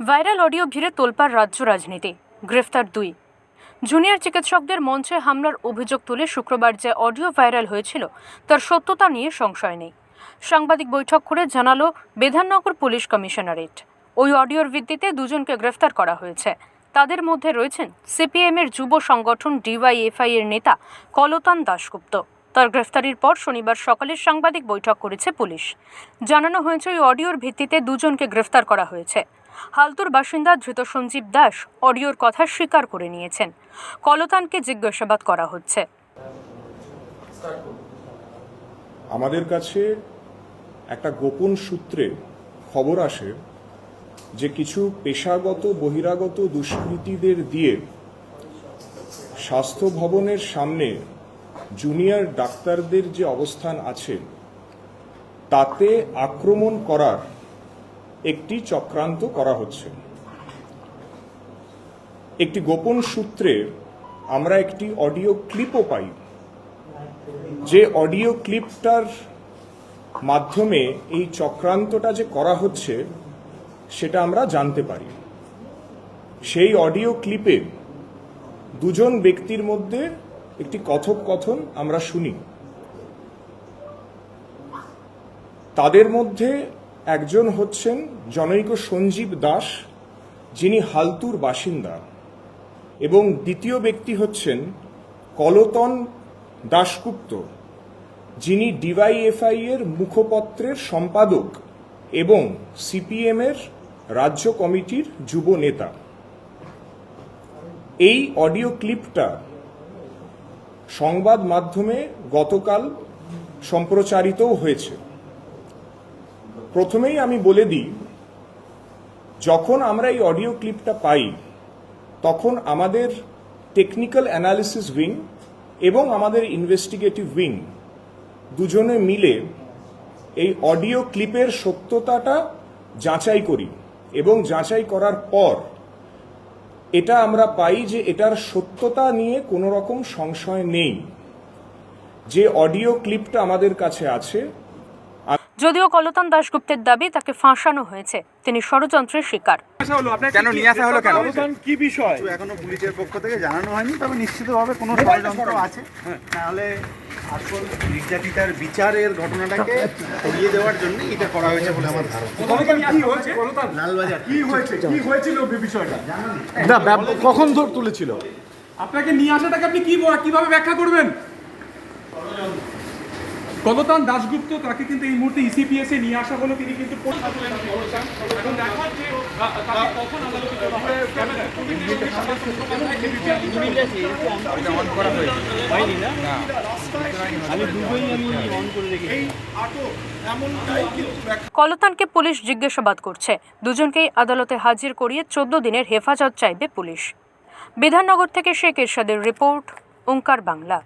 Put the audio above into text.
Viral audio ঘিরে তোলপার রাজ্য রাজনীতি। গ্রেফতার দুই। জুনিয়র চিকিৎসকদের মঞ্চে হামলার অভিযোগ তুলে শুক্রবার যে অডিও ভাইরাল হয়েছিল, তার সত্যতা নিয়ে সংশয় নেই। সাংবাদিক বৈঠক করে জানালো বিধাননগর পুলিশ কমিশনারেট। ওই অডিওর ভিত্তিতে দুজনকে গ্রেফতার করা হয়েছে। তাদের মধ্যে রয়েছেন সিপিএমের যুব সংগঠন ডিওয়াইএফআই এর নেতা কলতান দাশগুপ্ত। তার গ্রেফতারির পর শনিবার সকালে সাংবাদিক বৈঠক করেছে পুলিশ। জানানো হয়েছে ওই অডিওর ভিত্তিতে দুজনকে গ্রেফতার করা হয়েছে। হালতুর বাসিন্দা ধৃত সঞ্জীব দাস অডিওর কথা স্বীকার করে নিয়েছেন। কলতানকে জিজ্ঞাসাবাদ করা হচ্ছে। আমাদের কাছে একটা গোপন সূত্রে খবর আসে যে কিছু পেশাগত, বহিরাগত দুষ্কৃতীদের দিয়ে স্বাস্থ্য ভবনের সামনে জুনিয়র ডাক্তারদের যে অবস্থান আছে, তাতে আক্রমণ করার একটি চক্রান্ত করা হচ্ছে। একটি গোপন সূত্রে আমরা একটি অডিও ক্লিপও পাই। যে অডিও ক্লিপটার মাধ্যমে এই চক্রান্তটা যে করা হচ্ছে, সেটা আমরা জানতে পারি। সেই অডিও ক্লিপে দুজন ব্যক্তির মধ্যে একটি কথোপকথন আমরা শুনি। তাদের মধ্যে একজন হচ্ছেন জনৈক সঞ্জীব দাস, যিনি হালতুর বাসিন্দা, এবং দ্বিতীয় ব্যক্তি হচ্ছেন কলতন দাশগুপ্ত, যিনি ডিওয়াইএফআই এর মুখপত্রের সম্পাদক এবং সিপিএম এর রাজ্য কমিটির যুব নেতা। এই অডিও ক্লিপটা সংবাদ মাধ্যমে গতকাল সম্প্রচারিতও হয়েছে। প্রথমেই আমি বলে দিই, যখন আমরা এই অডিও ক্লিপটা পাই, তখন আমাদের টেকনিক্যাল অ্যানালিসিস উইং এবং আমাদের ইনভেস্টিগেটিভ উইং দুজনে মিলে এই অডিও ক্লিপের সত্যতাটা যাচাই করি এবং যাচাই করার পর এটা আমরা পাই যে এটার সত্যতা নিয়ে কোনো রকম সংশয় নেই। যে অডিও ক্লিপটা আমাদের কাছে আছে যদিও কলতান দাশগুপ্তের দাবি তাকে ফাঁসানো হয়েছে তিনি ষড়যন্ত্রের শিকার। কেন নিয়ে আসা হলো কেন? কি বিষয়? এখনও পুলিশের পক্ষ থেকে জানানো হয়নি তবে নিশ্চিতভাবে কোনো ষড়যন্ত্র আছে। তাহলে আসল নির্যাতিতার বিচারের ঘটনাটাকে সরিয়ে দেওয়ার জন্য এটা করা হয়েছে বলে আমার ধারণা। কলকাতা কি হয়েছে? কলকাতা লালবাজার। কি হয়েছে? কি হয়েছিল এই বিষয়টা? না ব্যাপ- কখন ধর তুলেছিল? আপনাকে নিয়ে আসাটাকে আপনি কি কীভাবে ব্যাখ্যা করবেন? কলতান দাশগুপ্ত তাকে কিন্তু এই মুহূর্তে ইসিপিএস এ নিয়ে আসা হলো। তিনি কিন্তু। কলতানকে পুলিশ জিজ্ঞাসাবাদ করছে। দুজনকেই আদালতে হাজির করিয়ে চোদ্দ দিনের হেফাজত চাইবে পুলিশ। বিধাননগর থেকে শেখ এরশাদের রিপোর্ট, ওঙ্কার বাংলা।